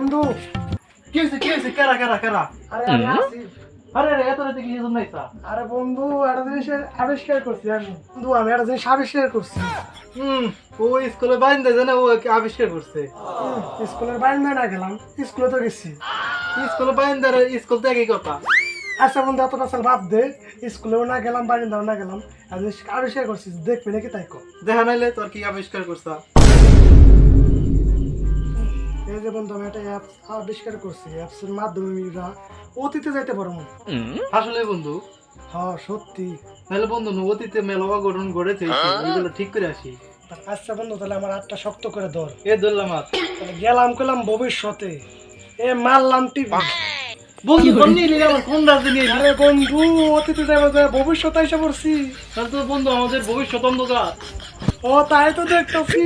বন্ধু। কি হয়েছে কি হয়েছে কেরা কেরা কেরা? আরে আরে আরে এত রাতে কি জন্য আইসা আরে বন্ধু একটা জিনিসের আবিষ্কার করছি আমি। বন্ধু আমি একটা জিনিস আবিষ্কার করছি। হুম ও স্কুলে বাইন্দা জানে ও আবিষ্কার করছে। স্কুলের না গেলাম স্কুলে তো গেছি। স্কুলে বাইন্দার স্কুল তো একই কথা। আচ্ছা বন্ধু এতটা সাল বাদ দে। স্কুলেও না গেলাম বারান্দাও না গেলাম। আমি আবিষ্কার করছি দেখবি নাকি তাই কর। দেখা নাইলে তোর কি আবিষ্কার করছা? একটা অ্যাপস আবিষ্কার করছি অ্যাপসের মাধ্যমে আমরা অতীতে যাইতে পারব আসলে বন্ধু হ্যাঁ সত্যি। নাহলে বন্ধু নু অতীতে মেলা গঠন গড়েছে এগুলো ঠিক করে আসি। আচ্ছা বন্ধু তাহলে আমার হাতটা শক্ত করে ধর। এ ধরলাম হাত। তাহলে গেলাম করলাম ভবিষ্যতে। এ মারলাম টিভি। বন্ধু কোন নিয়ে নিলে কোন রাজ্যে নিয়ে আরে বন্ধু অতীতে যাব ভবিষ্যতে এসে পড়ছি। তাহলে তো বন্ধু আমাদের ভবিষ্যৎ অন্ধকার। ও তাই তো দেখতেছি।